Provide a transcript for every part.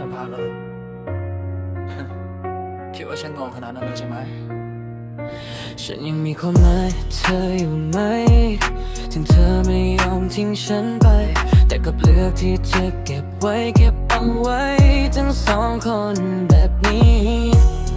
ฉันพลาดเลยคิดว่าฉันโง่ขนาดนั้นเลยใช่ไหม ฉันยังมีความหมายเธออยู่ไหม ถึงเธอไม่ยอมทิ้งฉันไป แต่ก็เลือกที่จะเก็บไว้เก็บเอาไว้ทั้งสองคนแบบนี้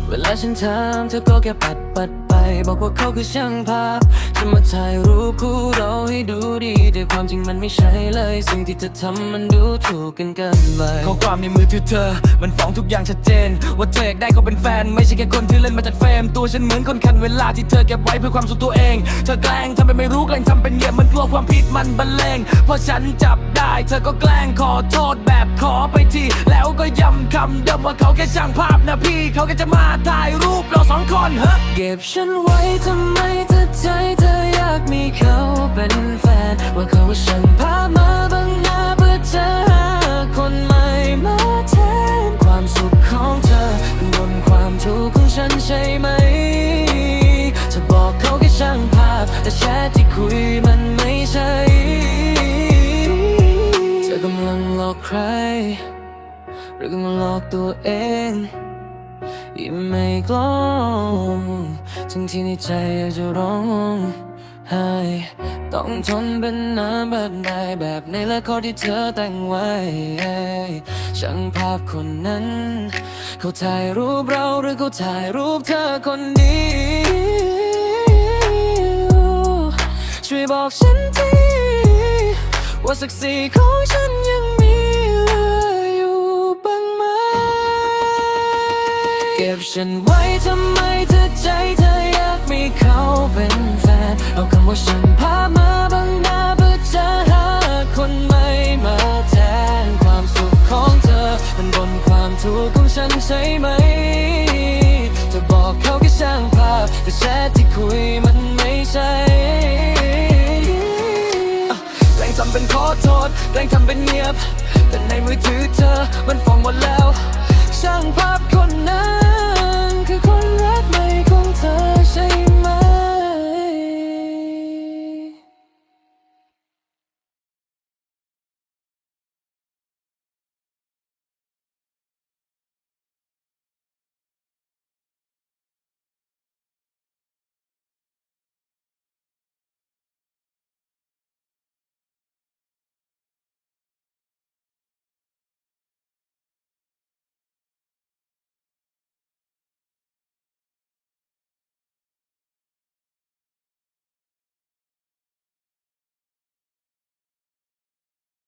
เวลาฉันถามเธอก็แค่ปัดปัดป บอกว่าเขาคือช่างภาพจะมาถ่ายรูปคู่เราให้ดูดีแต่ความจริงมันไม่ใช่เลย สิ่งที่เธอทำมันดูถูกกันเกินไปข้อความในมือถือเธอ มันฟ้องทุกอย่างชัดเจน ว่าเธออยากได้เขาเป็นแฟน ไม่ใช่แค่คนที่เล่นมาจัดเฟรมตัวฉันเหมือนคนคันเวลาที่เธอเก็บไว้เพื่อความสุขตัวเอง เธอแกล้งทำเป็นไม่รู้แกล้งทำเป็นเงียบมันกลัวความผิดมันบรรเลงพอฉันจับได้เธอก็แกล้งขอโทษแบบขอไปทีแล้วก็ย้ำคำเดิมว่าเขาแค่ช่างภาพนะพี่ เขาแค่จะมาถ่ายรูปเราสองคนเฮ้เก็บฉันไว้ทำไมเธอใจเธออยากมีเขาเป็นแฟน ว่าเขาว่าฉันพามาบังหน้าเพื่อจะหาคนใหม่มาแทนความสุขของเธอเป็นบนความทุกข์ของฉันใช่ไหมจะบอกเขาแค่ช่างภาพ แต่แชทที่คุยมันไม่ใช่เธอกำลังหลอกใครหรือกำลังหลอกตัวเอง ยิ่งไม่กล้องทั้งที่ในใจอยากจะร้องไห้ต้องทนเป็นน้ำแบบใดแบบในละครที่เธอแต่งไว้ ช่างภาพคนนั้น เขาถ่ายรูปเราหรือเขาถ่ายรูปเธอคนเดียวช่วยบอกฉันที ว่าศักดิ์ศรีของฉันยัง ฉันไว้ทำไมเธอใจเธออยากมีเขาเป็นแฟน เอาคำว่าฉันพามาบังหน้าเพื่อจะหาคนใหม่มาแทนความสุขของเธอ มันบนความทุกข์ของฉันใช่ไหม จะบอกเขาแค่ช่างภาพแต่แชทที่คุยมันไม่ใช่แกล้งทำเป็นขอโทษแกล้งทำเป็นเงียบ แต่ในมือถือเธอมันฟ้องหมดแล้ว ช่างภาพคนนั้น